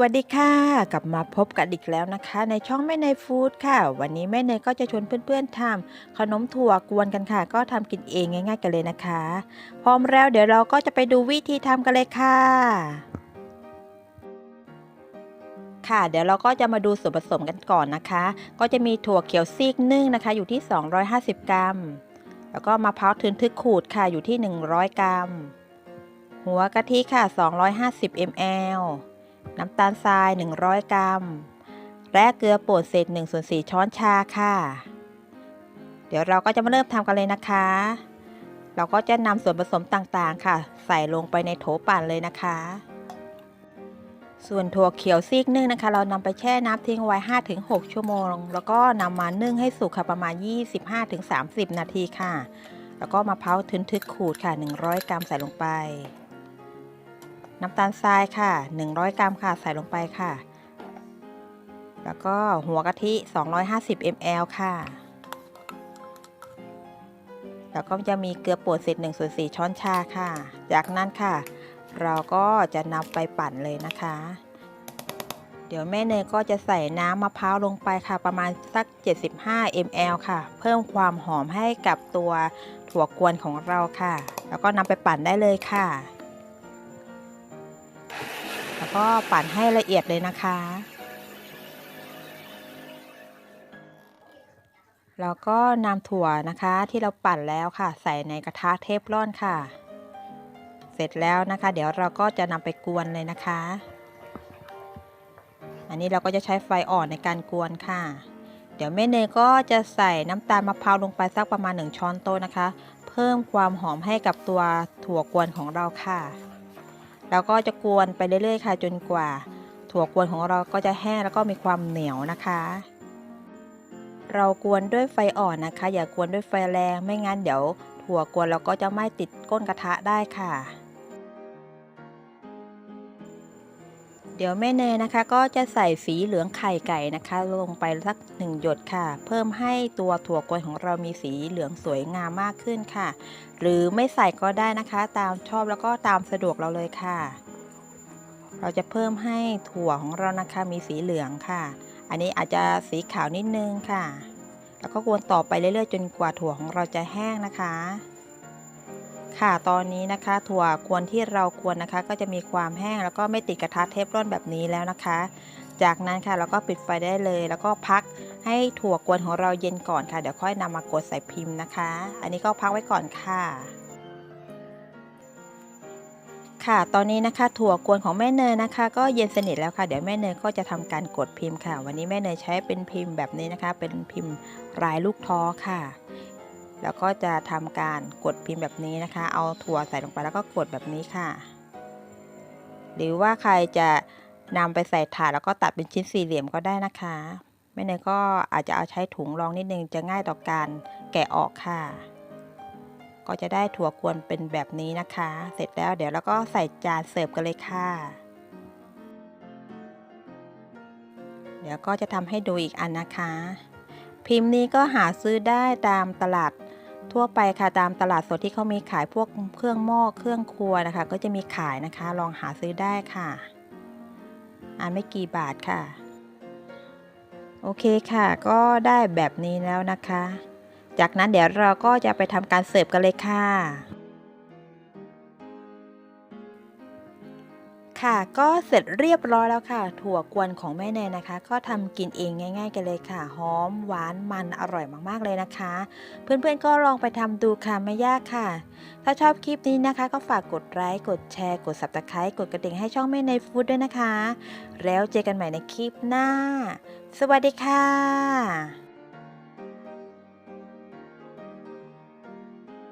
วัสดีค่ะ กลับมาพบกันอีกแล้วนะคะ ในช่องแม่เนยฟู้ดค่ะ วันนี้แม่เนยก็จะชวนเพื่อนๆทำขนมถั่วกวนกันค่ะ ก็ทำกินเองง่าย ๆ กันเลยนะคะ พร้อมแล้วเดี๋ยวเราก็จะไปดูวิธีทำกันเลยค่ะ ค่ะ เดี๋ยวเราก็จะมาดูส่วนผสมกันก่อนนะคะ ก็จะมีถั่วเขียวซีกนึ่งนะคะ อยู่ที่ 250 กรัม แล้วก็มะพร้าวทึนทึกขูดค่ะอยู่ที่ 100 กรัม หัวกะทิค่ะ 250 ml น้ำตาลทราย 100 กรัม และเกลือป่นเศษ1ส่วน4ช้อนชาค่ะ เดี๋ยวเราก็จะมาเริ่มทำกันเลยนะคะ เราก็จะนำส่วนผสมต่างๆค่ะ ใส่ลงไปในโถปั่นเลยนะคะ ส่วนถั่วเขียวซีกนึ่งนะคะ เรานำไปแช่น้ำทิ้งไว้ 5-6 ชั่วโมง แล้วก็นำมานึ่งให้สุกค่ะประมาณ 25-30 นาทีค่ะ แล้วก็มะพร้าวทึนทึกขูดค่ะ 100 กรัมใส่ลงไป น้ำตาลทรายค่ะ 100 กรัมค่ะ ใส่ลงไปค่ะ แล้วก็หัวกะทิ 250 ml ค่ะ แล้วก็จะมีเกลือป่นเศษ1ส่วน4ช้อนชาค่ะ จากนั้นค่ะ เราก็จะนำไปปั่นเลยนะคะ เดี๋ยวแม่เนยก็จะใส่น้ำมะพร้าวลงไปค่ะ ประมาณสัก 75 ml ค่ะ เพิ่มความหอมให้กับตัวถั่วกวนของเราค่ะ แล้วก็นำไปปั่นได้เลยค่ะ ก็ปั่นให้ละเอียดเลยนะคะ แล้วก็นำถั่วนะคะที่เราปั่นแล้วค่ะ ใส่ในกระทะเทฟลอนค่ะ เสร็จแล้วนะคะ เดี๋ยวเราก็จะนำไปกวนเลยนะคะ อันนี้เราก็จะใช้ไฟอ่อนในการกวนค่ะเดี๋ยวแม่เนยก็จะใส่น้ำตาลมะพร้าวลงไปสักประมาณ 1 ช้อนโต๊ะนะคะ เพิ่มความหอมให้กับตัวถั่วกวนของเราค่ะ แล้วก็จะกวนไปเรื่อยๆค่ะจนกว่า ถั่วกวนของเราก็จะแห้งแล้วก็มีความเหนียวนะคะ เรากวนด้วยไฟอ่อนนะคะ อย่ากวนด้วยไฟแรงไม่งั้นเดี๋ยว ถั่วกวนเราก็จะไหม้ติดก้นกระทะได้ค่ะ เดี๋ยวแม่เนยนะคะ ก็จะใส่สีเหลืองไข่ไก่นะคะ ลงไปสักหนึ่งหยดค่ะ เพิ่มให้ตัวถั่วกวนของเรามีสีเหลืองสวยงามมากขึ้นค่ะ หรือไม่ใส่ก็ได้นะคะ ตามชอบแล้วก็ตามสะดวกเราเลยค่ะ เราจะเพิ่มให้ถั่วของเรานะคะมีสีเหลืองค่ะ อันนี้อาจจะสีขาวนิดนึงค่ะ แล้วก็กวนต่อไปเรื่อยๆ จนกว่าถั่วของเราจะแห้งนะคะ ค่ะตอนนี้นะคะ ถั่วกวนที่เรากวนนะคะ ก็จะมีความแห้งแล้วก็ไม่ติดกระทะเทฟลอนแบบนี้แล้วนะคะ จากนั้นค่ะเราก็ปิดไฟได้เลย แล้วก็พักให้ถั่วกวนของเราเย็นก่อนค่ะเดี๋ยวค่อยนำมากดใส่พิมพ์นะคะ อันนี้ก็พักไว้ก่อนค่ะค่ะ ตอนนี้นะคะถั่วกวนของแม่เนยนะคะ ก็เย็นสนิทแล้วค่ะ เดี๋ยวแม่เนยก็จะทำการกดพิมพ์ค่ะ วันนี้แม่เนยใช้เป็นพิมพ์แบบนี้นะคะ เป็นพิมพ์ลายลูกท้อค่ะ แล้วก็จะทำการกดพิมพ์แบบนี้นะคะ เอาถั่วใส่ลงไปแล้วก็กดแบบนี้ค่ะ หรือว่าใครจะนำไปใส่ถาดแล้วก็ตัดเป็นชิ้นสี่เหลี่ยมก็ได้นะคะแม่เนยก็อาจจะเอาใช้ถุงรองนิดนึงจะง่ายต่อการแกะออกค่ะ ก็จะได้ถั่วกวนเป็นแบบนี้นะคะ เสร็จแล้วเดี๋ยวเราก็ใส่จานเสิร์ฟกันเลยค่ะ เดี๋ยวก็จะทำให้ดูอีกอันนะคะ พิมพ์นี้ก็หาซื้อได้ตามตลาด ทั่วไปค่ะตามตลาดสดที่เขามีขายพวกเครื่องหม้อเครื่องครัวนะคะ ก็จะมีขายนะคะ ลองหาซื้อได้ค่ะ อันไม่กี่บาทค่ะ โอเคค่ะ ก็ได้แบบนี้แล้วนะคะ จากนั้นเดี๋ยวเราก็จะไปทำการเสิร์ฟกันเลยค่ะ ค่ะก็เสร็จเรียบร้อยแล้วค่ะ ถั่วกวนของแม่แนนนะคะ ก็ทำกินเองง่าย ๆ กันเลยค่ะหอมหวานมันอร่อยมากๆเลยนะคะ เพื่อนๆก็ลองไปทำดูค่ะไม่ยากค่ะ ถ้าชอบคลิปนี้นะคะ ก็ฝากกดไลค์กดแชร์กด subscribe กดกระดิ่งให้ช่องแม่ในฟู้ดด้วยนะคะ แล้วเจอกันใหม่ในคลิปหน้า สวัสดีค่ะ